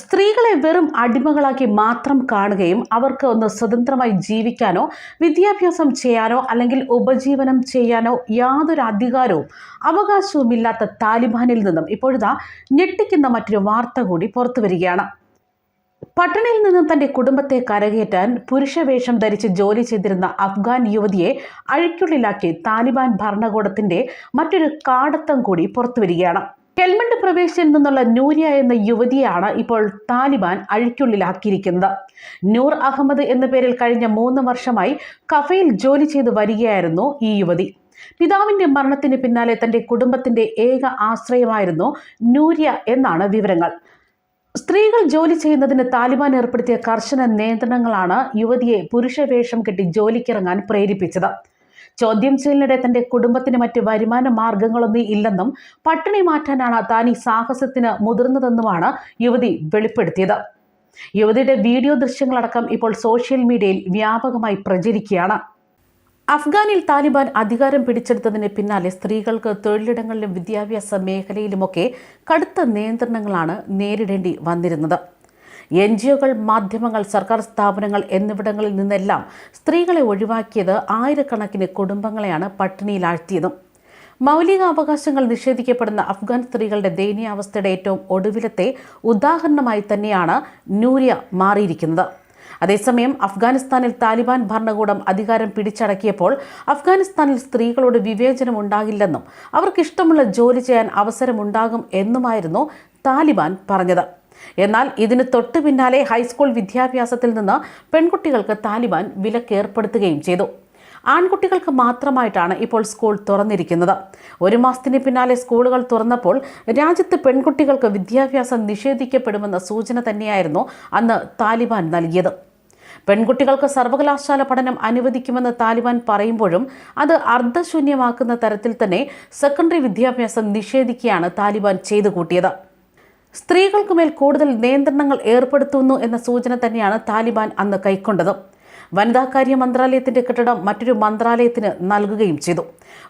സ്ത്രീകളെ വെറും അടിമകളാക്കി മാത്രം കാണുകയും അവർക്ക് ഒന്ന് സ്വതന്ത്രമായി ജീവിക്കാനോ വിദ്യാഭ്യാസം ചെയ്യാനോ അല്ലെങ്കിൽ ഉപജീവനം ചെയ്യാനോ യാതൊരു അധികാരവും അവകാശവുമില്ലാത്ത താലിബാനിൽ നിന്നും ഇപ്പോഴിതാ ഞെട്ടിക്കുന്ന മറ്റൊരു വാർത്ത കൂടി പുറത്തു വരികയാണ്. പട്ടണയിൽ നിന്നും തന്റെ കുടുംബത്തെ കരകയറ്റാൻ പുരുഷവേഷം ധരിച്ച് ജോലി ചെയ്തിരുന്ന അഫ്ഗാൻ യുവതിയെ അഴിക്കുള്ളിലാക്കി താലിബാൻ ഭരണകൂടത്തിന്റെ മറ്റൊരു കാടത്തം കൂടി പുറത്തുവരികയാണ് ഹെൽമണ്ട് പ്രവേശിയിൽ നിന്നുള്ള നൂരിയ എന്ന യുവതിയാണ് ഇപ്പോൾ താലിബാൻ അഴിക്കുള്ളിലാക്കിയിരിക്കുന്നത്. നൂർ അഹമ്മദ് എന്ന പേരിൽ കഴിഞ്ഞ മൂന്ന് വർഷമായി കഫയിൽ ജോലി ചെയ്തു വരികയായിരുന്നു ഈ യുവതി. പിതാവിന്റെ മരണത്തിന് പിന്നാലെ തന്റെ കുടുംബത്തിന്റെ ഏക ആശ്രയമായിരുന്നു നൂരിയ എന്നാണ് വിവരങ്ങൾ. സ്ത്രീകൾ ജോലി ചെയ്യുന്നതിന് താലിബാൻ ഏർപ്പെടുത്തിയ കർശന നിയന്ത്രണങ്ങളാണ് യുവതിയെ പുരുഷവേഷം കെട്ടി ജോലിക്കിറങ്ങാൻ പ്രേരിപ്പിച്ചത്. ചോദ്യം ചെയ്യലിനിടെ തന്റെ കുടുംബത്തിന് മറ്റ് വരുമാന മാർഗങ്ങളൊന്നും ഇല്ലെന്നും പട്ടിണി മാറ്റാനാണ് താൻ ഈ സാഹസത്തിന് മുതിർന്നതെന്നുമാണ് യുവതി വെളിപ്പെടുത്തിയത്. യുവതിയുടെ വീഡിയോ ദൃശ്യങ്ങളടക്കം ഇപ്പോൾ സോഷ്യൽ മീഡിയയിൽ വ്യാപകമായി പ്രചരിക്കുകയാണ്. അഫ്ഗാനിൽ താലിബാൻ അധികാരം പിടിച്ചെടുത്തതിന് പിന്നാലെ സ്ത്രീകൾക്ക് തൊഴിലിടങ്ങളിലും വിദ്യാഭ്യാസ മേഖലയിലുമൊക്കെ കടുത്ത നിയന്ത്രണങ്ങളാണ് നേരിടേണ്ടി വന്നിരുന്നത്. എൻ ജി ഒകൾ മാധ്യമങ്ങൾ സർക്കാർ സ്ഥാപനങ്ങൾ എന്നിവിടങ്ങളിൽ നിന്നെല്ലാം സ്ത്രീകളെ ഒഴിവാക്കിയത് ആയിരക്കണക്കിന് കുടുംബങ്ങളെയാണ് പട്ടിണിയിലാഴ്ത്തിയതും. മൗലികാവകാശങ്ങൾ നിഷേധിക്കപ്പെടുന്ന അഫ്ഗാൻ സ്ത്രീകളുടെ ദയനീയാവസ്ഥയുടെ ഏറ്റവും ഒടുവിലത്തെ ഉദാഹരണമായി തന്നെയാണ് നൂര്യ മാറിയിരിക്കുന്നത്. അതേസമയം അഫ്ഗാനിസ്ഥാനിൽ താലിബാൻ ഭരണകൂടം അധികാരം പിടിച്ചടക്കിയപ്പോൾ അഫ്ഗാനിസ്ഥാനിൽ സ്ത്രീകളോട് വിവേചനം ഉണ്ടാകില്ലെന്നും അവർക്കിഷ്ടമുള്ള ജോലി ചെയ്യാൻ അവസരമുണ്ടാകും എന്നുമായിരുന്നു താലിബാൻ പറഞ്ഞത്. എന്നാൽ ഇതിന് തൊട്ടു പിന്നാലെ ഹൈസ്കൂൾ വിദ്യാഭ്യാസത്തിൽ നിന്ന് പെൺകുട്ടികൾക്ക് താലിബാൻ വിലക്കേർപ്പെടുത്തുകയും ചെയ്തു. ആൺകുട്ടികൾക്ക് മാത്രമായിട്ടാണ് ഇപ്പോൾ സ്കൂൾ തുറന്നിരിക്കുന്നത്. ഒരു മാസത്തിന് പിന്നാലെ സ്കൂളുകൾ തുറന്നപ്പോൾ രാജ്യത്ത് പെൺകുട്ടികൾക്ക് വിദ്യാഭ്യാസം നിഷേധിക്കപ്പെടുമെന്ന സൂചന തന്നെയായിരുന്നു അന്ന് താലിബാൻ നൽകിയത്. പെൺകുട്ടികൾക്ക് സർവകലാശാല പഠനം അനുവദിക്കുമെന്ന് താലിബാൻ പറയുമ്പോഴും അത് അർദ്ധശൂന്യമാക്കുന്ന തരത്തിൽ തന്നെ സെക്കൻഡറി വിദ്യാഭ്യാസം നിഷേധിക്കുകയാണ് താലിബാൻ ചെയ്തു കൂട്ടിയത് സ്ത്രീകൾക്കുമേൽ കൂടുതൽ നിയന്ത്രണങ്ങൾ ഏർപ്പെടുത്തുന്നു എന്ന സൂചന തന്നെയാണ് താലിബാൻ അന്ന് കൈക്കൊണ്ടത്. വനിതാകാര്യ മന്ത്രാലയത്തിന്റെ കെട്ടിടം മറ്റൊരു മന്ത്രാലയത്തിന് നൽകുകയും ചെയ്തു.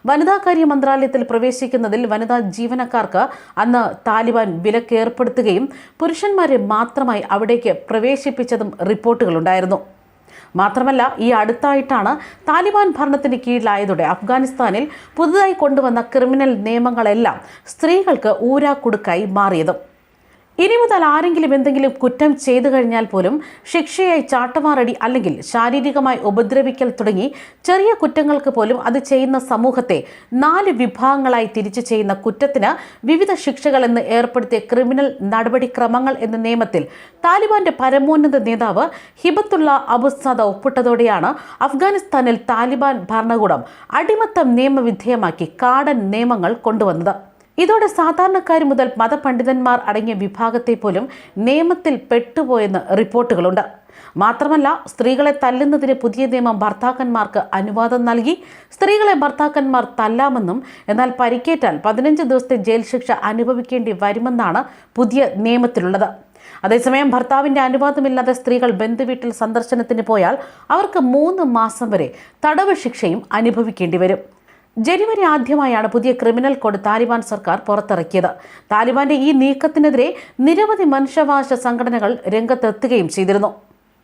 വനിതാകാര്യ മന്ത്രാലയത്തിൽ പ്രവേശിക്കുന്നതിൽ വനിതാ ജീവനക്കാർക്ക് അന്ന് താലിബാൻ വിലക്കേർപ്പെടുത്തുകയും പുരുഷന്മാരെ മാത്രമായി അവിടേക്ക് പ്രവേശിപ്പിച്ചതും റിപ്പോർട്ടുകളുണ്ടായിരുന്നു. മാത്രമല്ല ഈ അടുത്തായിട്ടാണ് താലിബാൻ ഭരണത്തിന് കീഴിലായതോടെ അഫ്ഗാനിസ്ഥാനിൽ പുതുതായി കൊണ്ടുവന്ന ക്രിമിനൽ നിയമങ്ങളെല്ലാം സ്ത്രീകൾക്ക് ഊരാക്കുടുക്കായി മാറിയതും. ഇനി മുതൽ ആരെങ്കിലും എന്തെങ്കിലും കുറ്റം ചെയ്തു കഴിഞ്ഞാൽ പോലും ശിക്ഷയായി ചാട്ടമാറടി അല്ലെങ്കിൽ ശാരീരികമായി ഉപദ്രവിക്കൽ തുടങ്ങി ചെറിയ കുറ്റങ്ങൾക്ക് പോലും അത് ചെയ്യുന്ന സമൂഹത്തെ നാല് വിഭാഗങ്ങളായി തിരിച്ചു ചെയ്യുന്ന കുറ്റത്തിന് വിവിധ ശിക്ഷകൾ എന്ന് ഏർപ്പെടുത്തിയ ക്രിമിനൽ നടപടിക്രമങ്ങൾ എന്ന നിയമത്തിൽ താലിബാന്റെ പരമോന്നത നേതാവ് ഹിബത്തുള്ള അബുസാദ ഒപ്പിട്ടതോടെയാണ് അഫ്ഗാനിസ്ഥാനിൽ താലിബാൻ ഭരണകൂടം അടിമത്തം നിയമവിധേയമാക്കി കാടൻ നിയമങ്ങൾ കൊണ്ടുവന്നത്. ഇതോടെ സാധാരണക്കാർ മുതൽ മതപണ്ഡിതന്മാർ അടങ്ങിയ വിഭാഗത്തെ പോലും നിയമത്തിൽ പെട്ടുപോയെന്ന് റിപ്പോർട്ടുകളുണ്ട്. മാത്രമല്ല സ്ത്രീകളെ തല്ലുന്നതിന് പുതിയ നിയമം ഭർത്താക്കന്മാർക്ക് അനുവാദം നൽകി സ്ത്രീകളെ ഭർത്താക്കന്മാർ തല്ലാമെന്നും എന്നാൽ പരിക്കേറ്റാൽ പതിനഞ്ച് ദിവസത്തെ ജയിൽ ശിക്ഷ അനുഭവിക്കേണ്ടി വരുമെന്നാണ് പുതിയ നിയമത്തിലുള്ളത്. അതേസമയം ഭർത്താവിന്റെ അനുവാദമില്ലാതെ സ്ത്രീകൾ ബന്ധുവീട്ടിൽ സന്ദർശനത്തിന് പോയാൽ അവർക്ക് മൂന്ന് മാസം വരെ തടവ് ശിക്ഷയും അനുഭവിക്കേണ്ടി വരും. ജനുവരി ആദ്യമായാണ് പുതിയ ക്രിമിനൽ കോഡ് താലിബാൻ സർക്കാർ പുറത്തിറക്കിയത്. താലിബാന്റെ ഈ നീക്കത്തിനെതിരെ നിരവധി മനുഷ്യവകാശ സംഘടനകൾ രംഗത്തെത്തുകയും ചെയ്തിരുന്നു.